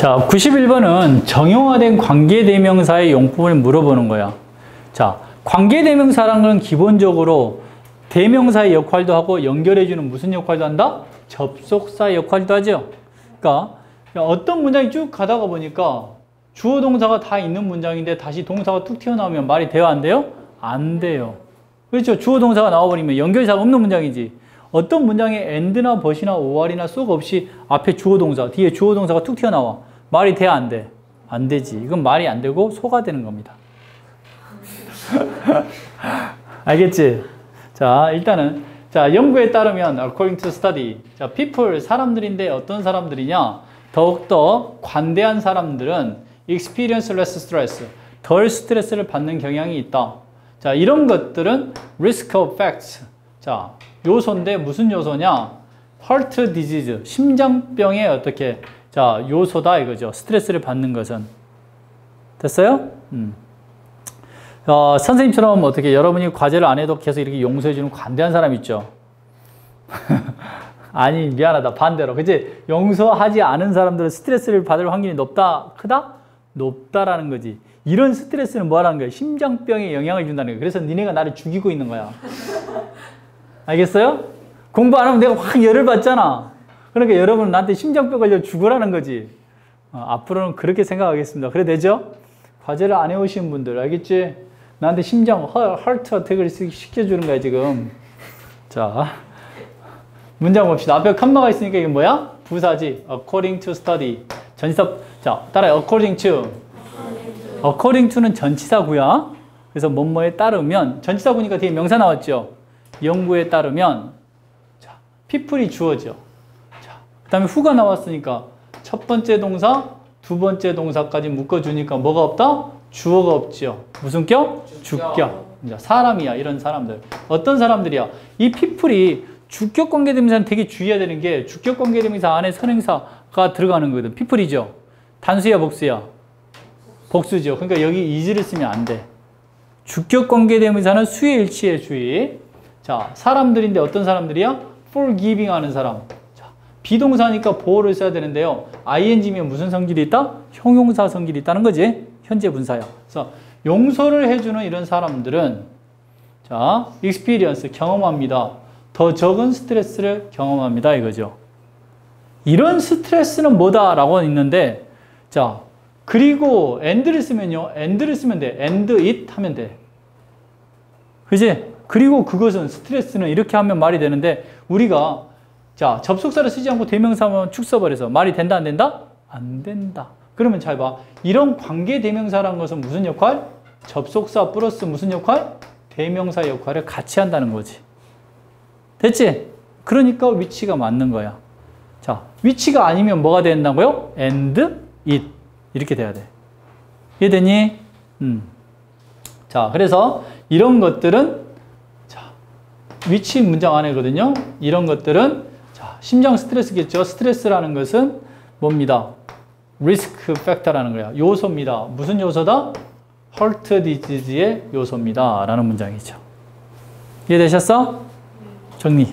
자, 91번은 정형화된 관계대명사의 용품을 물어보는 거야. 자, 관계대명사라는 건 기본적으로 대명사의 역할도 하고 연결해주는 무슨 역할도 한다? 접속사 역할도 하죠. 그러니까 어떤 문장이 쭉 가다가 보니까 주어 동사가 다 있는 문장인데 다시 동사가 뚝 튀어나오면 말이 돼요? 안 돼요? 안 돼요. 그렇죠. 주어 동사가 나와버리면 연결사가 없는 문장이지. 어떤 문장에 and나 but이나 or이나 속 없이 앞에 주어 동사, 뒤에 주어 동사가 툭 튀어나와. 말이 돼? 안 돼? 안 되지. 이건 말이 안 되고 소가 되는 겁니다. 알겠지? 자, 일단은 자, 연구에 따르면 according to study. 자, people 사람들인데 어떤 사람들이냐? 더욱더 관대한 사람들은 experience less stress. 덜 스트레스를 받는 경향이 있다. 자, 이런 것들은 risk of facts. 자, 요소인데 무슨 요소냐? heart disease. 심장병의 어떻게 자, 요소다 이거죠. 스트레스를 받는 것은. 됐어요? 음. 어, 선생님처럼 어떻게 여러분이 과제를 안 해도 계속 이렇게 용서해주는 관대한 사람 있죠? 아니, 미안하다. 반대로. 그치? 용서하지 않은 사람들은 스트레스를 받을 확률이 높다? 크다? 높다라는 거지. 이런 스트레스는 뭐라는 거야? 심장병에 영향을 준다는 거야. 그래서 니네가 나를 죽이고 있는 거야. 알겠어요? 공부 안 하면 내가 확 열을 받잖아. 그러니까 여러분 나한테 심장병 걸려 죽으라는 거지. 어, 앞으로는 그렇게 생각하겠습니다. 그래 되죠? 과제를 안 해오신 분들 알겠지? 나한테 심장 하트 어택을 시켜주는 거야 지금. 자 문장 봅시다. 앞에 컴마가 있으니까 이게 뭐야? 부사지. According to study. 전치사. 자 따라해. According to. According to는 전치사구야. 그래서 뭐뭐에 따르면 전치사구니까 뒤에 명사 나왔죠. 연구에 따르면 자 people이 주어져. 그 다음에 후가 나왔으니까 첫 번째 동사, 두 번째 동사까지 묶어주니까 뭐가 없다? 주어가 없지요. 무슨 격? 주격. 사람이야, 이런 사람들. 어떤 사람들이야? 이 피플이 주격 관계대명사는 되게 주의해야 되는 게 주격 관계대명사 안에 선행사가 들어가는 거거든. 피플이죠. 단수야, 복수야? 복수죠. 그러니까 여기 이즈를 쓰면 안 돼. 주격 관계대명사는 수의 일치의 주의. 자, 사람들인데 어떤 사람들이야? forgiving 하는 사람. 비동사니까 보호를 써야 되는데요. ing면 무슨 성질이 있다? 형용사 성질이 있다는 거지. 현재 분사야. 그래서 용서를 해주는 이런 사람들은 자, experience 경험합니다. 더 적은 스트레스를 경험합니다. 이거죠. 이런 스트레스는 뭐다라고 있는데 자, 그리고 and를 쓰면요. and를 쓰면 돼. and it 하면 돼. 그지? 그리고 그것은 스트레스는 이렇게 하면 말이 되는데 우리가 자, 접속사를 쓰지 않고 대명사만 축 써버려서 말이 된다, 안 된다? 안 된다. 그러면 잘 봐. 이런 관계 대명사라는 것은 무슨 역할? 접속사 플러스 무슨 역할? 대명사 역할을 같이 한다는 거지. 됐지? 그러니까 위치가 맞는 거야. 자, 위치가 아니면 뭐가 된다고요? and it. 이렇게 돼야 돼. 이해되니? 음. 자, 그래서 이런 것들은 자, 위치 문장 안에거든요. 이런 것들은 심장 스트레스겠죠. 스트레스라는 것은 뭡니다. 리스크 팩터라는 거야. 요소입니다. 무슨 요소다? 헐트 디지즈의 요소입니다. 라는 문장이죠. 이해되셨어? 정리.